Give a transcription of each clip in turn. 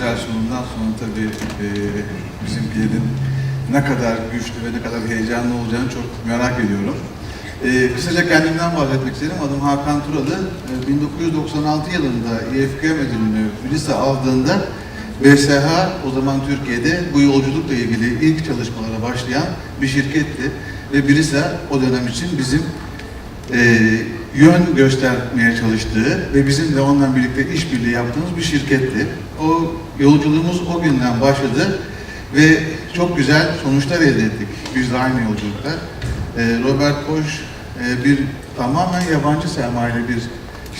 güzel sunumdan sonra tabii e, bizimkilerin ne kadar güçlü ve ne kadar heyecanlı olacağını çok merak ediyorum. E, kısaca kendimden bahsetmek isterim. Adım Hakan Turalı. E, 1996 yılında İFK müdürlüğünü lise aldığında BSH o zaman Türkiye'de bu yolculukla ilgili ilk çalışmalara başlayan bir şirketti. Ve Brisa o dönem için bizim e, yön göstermeye çalıştığı ve bizim de onunla birlikte işbirliği yaptığımız bir şirketti. O yolculuğumuz o günden başladı ve çok güzel sonuçlar elde ettik biz de aynı yolculukta. E, Robert Bosch e, bir tamamen yabancı sermayeli bir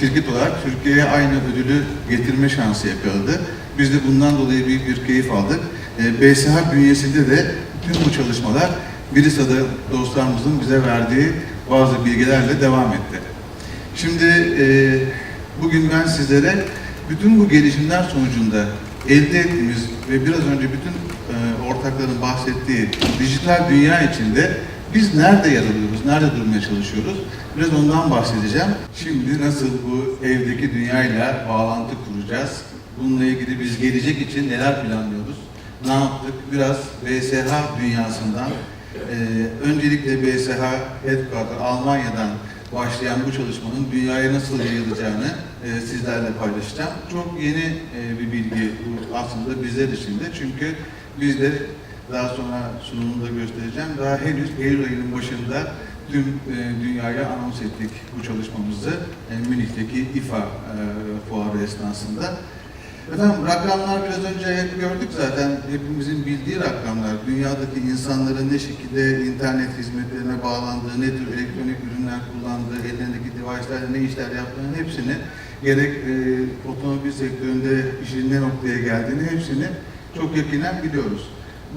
şirket olarak Türkiye'ye aynı ödülü getirme şansı yakaladı. Biz de bundan dolayı büyük bir keyif aldık. E, BSH bünyesinde de tüm bu çalışmalar Birisa'da dostlarımızın bize verdiği bazı bilgilerle devam etti. Şimdi e, bugün ben sizlere bütün bu gelişimler sonucunda elde ettiğimiz ve biraz önce bütün e, ortakların bahsettiği dijital dünya içinde biz nerede yer alıyoruz, nerede durmaya çalışıyoruz? Biraz ondan bahsedeceğim. Şimdi nasıl bu evdeki dünyayla bağlantı kuracağız? Bununla ilgili biz gelecek için neler planlıyoruz? Ne yaptık? Biraz BSH dünyasından, e, öncelikle BSH Headquarter Almanya'dan başlayan bu çalışmanın dünyaya nasıl yayılacağını e, sizlerle paylaşacağım. Çok yeni e, bir bilgi bu aslında bizler için de çünkü biz de daha sonra sunumunda göstereceğim. Daha henüz Eylül ayının başında tüm e, dünyaya anons ettik bu çalışmamızı e, Münih'teki İFA e, fuarı esnasında. Efendim rakamlar biraz önce hep gördük zaten hepimizin bildiği rakamlar. Dünyadaki insanların ne şekilde internet hizmetlerine bağlandığı, ne tür elektronik ürünler kullandığı, ellerindeki device'lerle ne işler yaptığının hepsini gerek e, otomobil sektöründe işin ne noktaya geldiğini hepsini çok yakinen biliyoruz.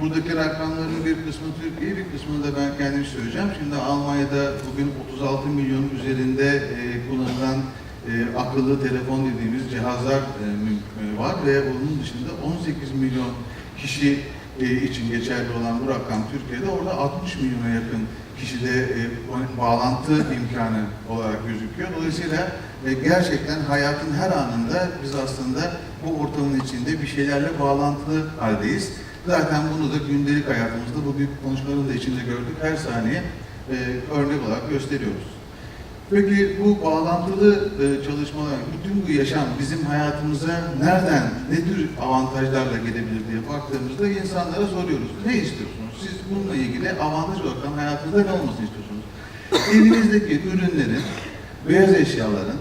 Buradaki rakamların bir kısmı Türkiye, bir kısmını da ben kendim söyleyeceğim. Şimdi Almanya'da bugün 36 milyon üzerinde e, kullanılan e, akıllı telefon dediğimiz cihazlar e, e, var ve onun dışında 18 milyon kişi için geçerli olan bu rakam Türkiye'de orada 60 milyona yakın kişide e, bağlantı imkanı olarak gözüküyor. Dolayısıyla e, gerçekten hayatın her anında biz aslında bu ortamın içinde bir şeylerle bağlantılı haldeyiz. Zaten bunu da gündelik hayatımızda bu büyük konuşmaların da içinde gördük. Her saniye e, örnek olarak gösteriyoruz. Peki bu bağlantılı e, çalışmalar, bütün bu yaşam bizim hayatımıza nereden, ne tür avantajlarla gelebilir diye baktığımızda insanlara soruyoruz. Ne istiyorsunuz? Siz bununla ilgili avantaj olarak hayatınızda ne olmasını istiyorsunuz? Evinizdeki ürünlerin, beyaz eşyaların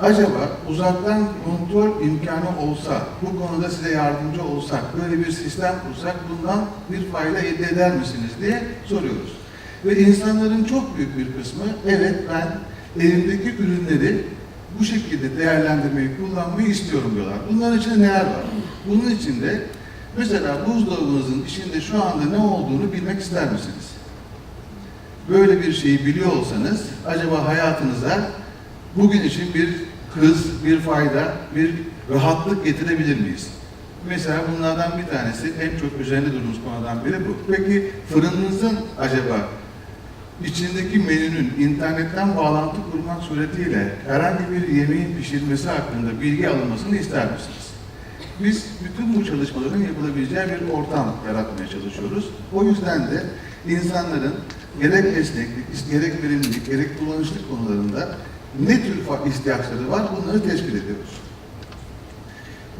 acaba uzaktan kontrol imkanı olsa, bu konuda size yardımcı olsak, böyle bir sistem kursak bundan bir fayda elde eder misiniz diye soruyoruz. Ve insanların çok büyük bir kısmı evet ben elimdeki ürünleri bu şekilde değerlendirmeyi, kullanmayı istiyorum diyorlar. Bunların içinde neler var? Bunun içinde mesela buzdolabınızın içinde şu anda ne olduğunu bilmek ister misiniz? Böyle bir şeyi biliyor olsanız acaba hayatınıza bugün için bir hız, bir fayda, bir rahatlık getirebilir miyiz? Mesela bunlardan bir tanesi en çok üzerinde durduğumuz konudan biri bu. Peki fırınınızın acaba içindeki menünün internetten bağlantı kurmak suretiyle herhangi bir yemeğin pişirilmesi hakkında bilgi alınmasını ister misiniz? Biz bütün bu çalışmaların yapılabileceği bir ortam yaratmaya çalışıyoruz. O yüzden de insanların gerek esneklik, gerek verimlilik, gerek kullanışlık konularında ne tür ihtiyaçları var bunları tespit ediyoruz.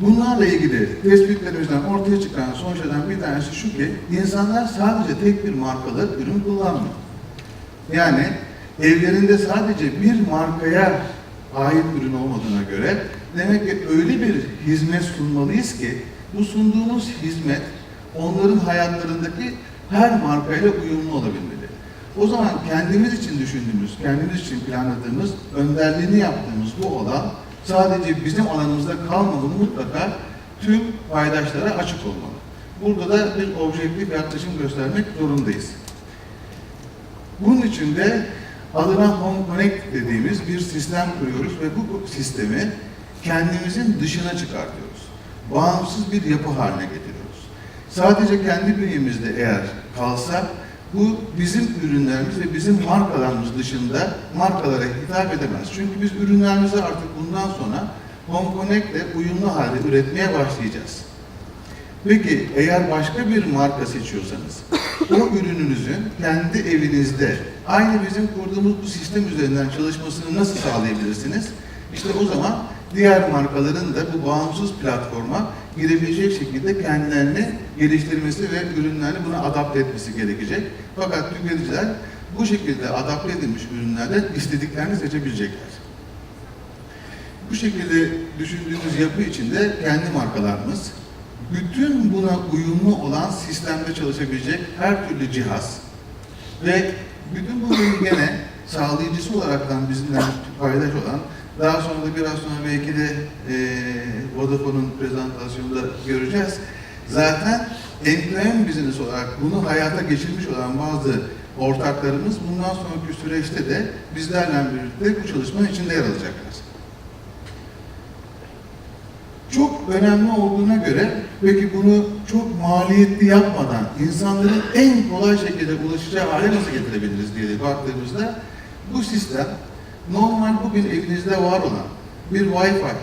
Bunlarla ilgili tespitlerimizden ortaya çıkan sonuçlardan bir tanesi şu ki insanlar sadece tek bir markalı ürün kullanmıyor. Yani evlerinde sadece bir markaya ait ürün olmadığına göre demek ki öyle bir hizmet sunmalıyız ki bu sunduğumuz hizmet onların hayatlarındaki her markayla uyumlu olabilmeli. O zaman kendimiz için düşündüğümüz, kendimiz için planladığımız, önderliğini yaptığımız bu alan sadece bizim alanımızda kalmalı mutlaka tüm paydaşlara açık olmalı. Burada da bir objektif yaklaşım göstermek zorundayız. Bunun için de adına Home Connect dediğimiz bir sistem kuruyoruz ve bu sistemi kendimizin dışına çıkartıyoruz. Bağımsız bir yapı haline getiriyoruz. Sadece kendi bünyemizde eğer kalsa bu bizim ürünlerimiz ve bizim markalarımız dışında markalara hitap edemez. Çünkü biz ürünlerimizi artık bundan sonra Home Connect'le uyumlu halde üretmeye başlayacağız. Peki eğer başka bir marka seçiyorsanız o ürününüzün kendi evinizde aynı bizim kurduğumuz bu sistem üzerinden çalışmasını nasıl sağlayabilirsiniz? İşte o zaman diğer markaların da bu bağımsız platforma girebilecek şekilde kendilerini geliştirmesi ve ürünlerini buna adapte etmesi gerekecek. Fakat tüketiciler bu şekilde adapte edilmiş ürünlerden istediklerini seçebilecekler. Bu şekilde düşündüğümüz yapı içinde kendi markalarımız, bütün buna uyumlu olan sistemde çalışabilecek her türlü cihaz ve bütün bunların gene sağlayıcısı olaraktan bizimle paydaş olan daha sonra da biraz sonra belki de e, Vodafone'un prezentasyonunda göreceğiz. Zaten end-to-end business olarak bunu hayata geçirmiş olan bazı ortaklarımız bundan sonraki süreçte de bizlerle birlikte bu çalışmanın içinde yer alacaklar. Çok önemli olduğuna göre peki bunu çok maliyetli yapmadan insanların en kolay şekilde ulaşacağı hale nasıl getirebiliriz diye baktığımızda bu sistem normal bugün evinizde var olan bir Wi-Fi,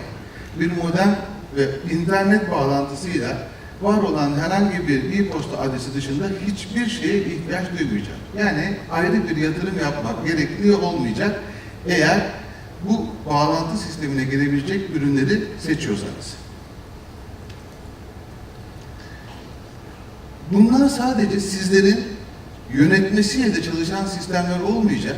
bir modem ve internet bağlantısıyla var olan herhangi bir e-posta adresi dışında hiçbir şeye ihtiyaç duymayacak. Yani ayrı bir yatırım yapmak gerekli olmayacak eğer bu bağlantı sistemine girebilecek ürünleri seçiyorsanız. Bunlar sadece sizlerin yönetmesiyle de çalışan sistemler olmayacak,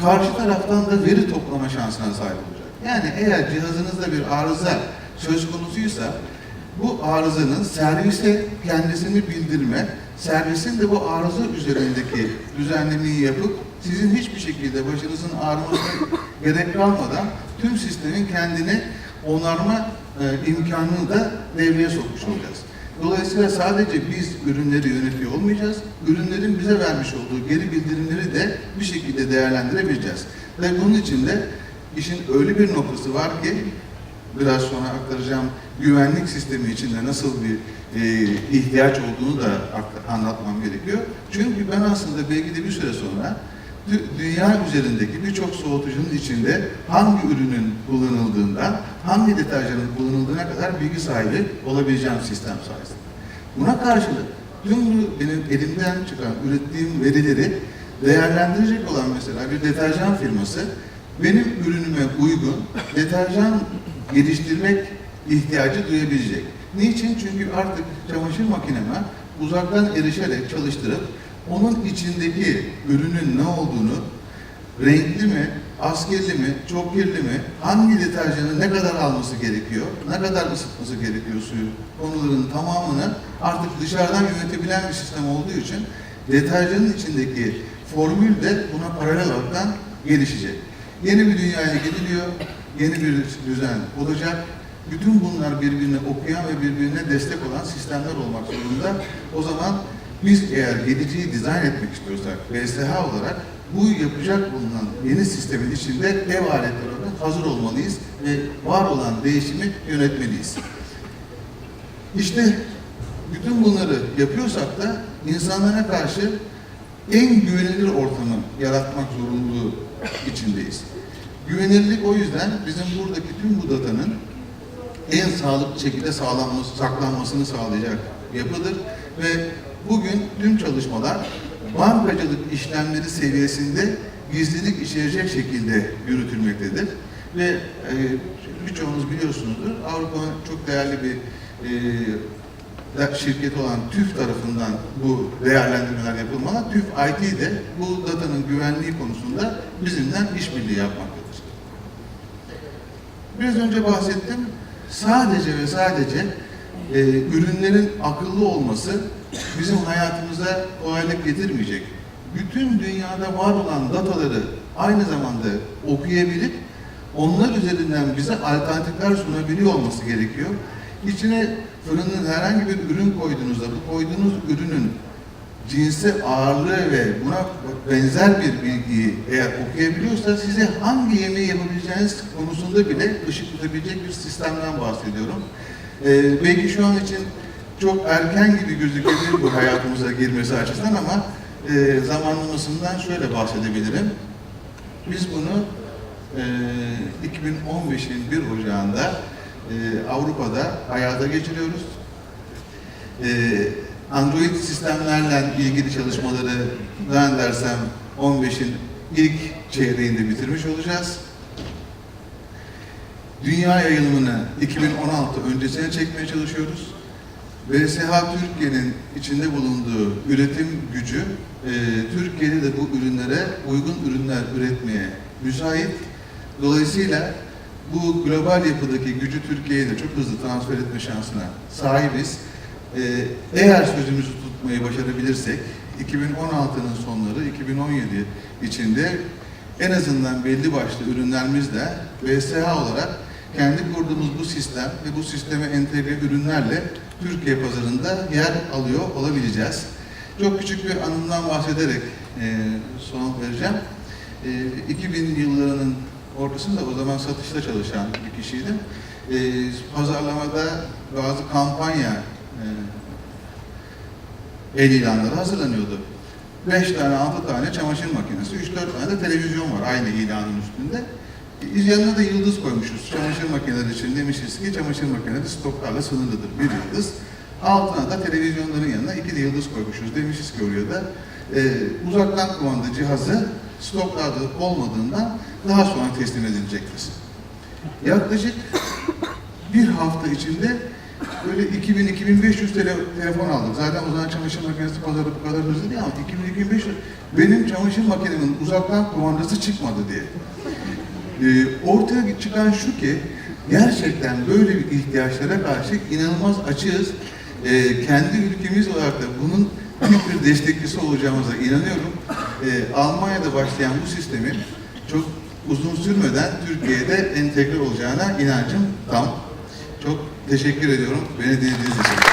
karşı taraftan da veri toplama şansına sahip olacak. Yani eğer cihazınızda bir arıza söz konusuysa, bu arızanın servise kendisini bildirme, servisin de bu arıza üzerindeki düzenlemeyi yapıp sizin hiçbir şekilde başınızın ağrımasına gerek kalmadan tüm sistemin kendini onarma e, imkanını da devreye sokmuş olacağız. Dolayısıyla sadece biz ürünleri yönetiyor olmayacağız, ürünlerin bize vermiş olduğu geri bildirimleri de bir şekilde değerlendirebileceğiz. Ve bunun için de işin öyle bir noktası var ki, biraz sonra aktaracağım güvenlik sistemi içinde nasıl bir e, ihtiyaç olduğunu da anlatmam gerekiyor. Çünkü ben aslında belki de bir süre sonra dünya üzerindeki birçok soğutucunun içinde hangi ürünün kullanıldığından, hangi deterjanın kullanıldığına kadar bilgi sahibi olabileceğim sistem sayesinde. Buna karşılık tüm benim elimden çıkan, ürettiğim verileri değerlendirecek olan mesela bir deterjan firması benim ürünüme uygun deterjan geliştirmek ihtiyacı duyabilecek. Niçin? Çünkü artık çamaşır makineme uzaktan erişerek çalıştırıp onun içindeki ürünün ne olduğunu, renkli mi, az kirli mi, çok kirli mi, hangi deterjanı ne kadar alması gerekiyor, ne kadar ısıtması gerekiyor suyu konuların tamamını artık dışarıdan yönetebilen bir sistem olduğu için deterjanın içindeki formül de buna paralel olarak gelişecek. Yeni bir dünyaya gidiliyor, yeni bir düzen olacak. Bütün bunlar birbirine okuyan ve birbirine destek olan sistemler olmak zorunda. O zaman biz eğer geleceği dizayn etmek istiyorsak BSH olarak bu yapacak bulunan yeni sistemin içinde ev aletleri olarak hazır olmalıyız ve var olan değişimi yönetmeliyiz. İşte bütün bunları yapıyorsak da insanlara karşı en güvenilir ortamı yaratmak zorunluluğu içindeyiz. Güvenirlik o yüzden bizim buradaki tüm bu datanın en sağlıklı şekilde sağlanması, saklanmasını sağlayacak yapıdır ve bugün tüm çalışmalar bankacılık işlemleri seviyesinde gizlilik içerecek şekilde yürütülmektedir. Ve e, birçoğunuz biliyorsunuzdur, Avrupa'nın çok değerli bir e, şirketi olan TÜV tarafından bu değerlendirmeler yapılmalı. TÜV IT de bu datanın güvenliği konusunda bizimle işbirliği yapmaktadır. Biraz önce bahsettim. Sadece ve sadece e, ürünlerin akıllı olması bizim hayatımıza kolaylık getirmeyecek. Bütün dünyada var olan dataları aynı zamanda okuyabilip onlar üzerinden bize alternatifler sunabiliyor olması gerekiyor. İçine fırının herhangi bir ürün koyduğunuzda bu koyduğunuz ürünün cinsi ağırlığı ve buna benzer bir bilgiyi eğer okuyabiliyorsa size hangi yemeği yapabileceğiniz konusunda bile ışık tutabilecek bir sistemden bahsediyorum. Ee, belki şu an için çok erken gibi gözükebilir bu hayatımıza girmesi açısından ama e, zamanlamasından şöyle bahsedebilirim. Biz bunu e, 2015'in 1 Ocağı'nda e, Avrupa'da hayata geçiriyoruz. E, Android sistemlerle ilgili çalışmaları ben dersem 15'in ilk çeyreğinde bitirmiş olacağız. Dünya yayılımını 2016 öncesine çekmeye çalışıyoruz. VSH Türkiye'nin içinde bulunduğu üretim gücü, e, Türkiye'de de bu ürünlere uygun ürünler üretmeye müsait. Dolayısıyla bu global yapıdaki gücü Türkiye'ye de çok hızlı transfer etme şansına sahibiz. E, eğer sözümüzü tutmayı başarabilirsek, 2016'nın sonları 2017 içinde en azından belli başlı ürünlerimizle VSH olarak kendi kurduğumuz bu sistem ve bu sisteme entegre ürünlerle Türkiye pazarında yer alıyor olabileceğiz. Çok küçük bir anımdan bahsederek e, son vereceğim. E, 2000 yıllarının ortasında o zaman satışta çalışan bir kişiydim. E, pazarlamada bazı kampanya e, el ilanları hazırlanıyordu. 5 tane, 6 tane çamaşır makinesi, 3-4 tane de televizyon var aynı ilanın üstünde. Yanına da yıldız koymuşuz. Çamaşır makineleri için demişiz ki çamaşır makineleri stoklarla sınırlıdır. Bir yıldız. Altına da televizyonların yanına iki de yıldız koymuşuz. Demişiz ki oraya da e, uzaktan kumanda cihazı stoklarda olmadığından daha sonra teslim edilecektir. Yaklaşık bir hafta içinde böyle 2000-2500 tele, telefon aldık. Zaten o zaman çamaşır makinesi pazarı bu kadar hızlı değil ama 2000-2500 benim çamaşır makinemin uzaktan kumandası çıkmadı diye. Ee, ortaya çıkan şu ki gerçekten böyle bir ihtiyaçlara karşı inanılmaz açığız. Ee, kendi ülkemiz olarak da bunun büyük bir destekçisi olacağımıza inanıyorum. Ee, Almanya'da başlayan bu sistemin çok uzun sürmeden Türkiye'de entegre olacağına inancım tam. Çok teşekkür ediyorum beni dinlediğiniz için.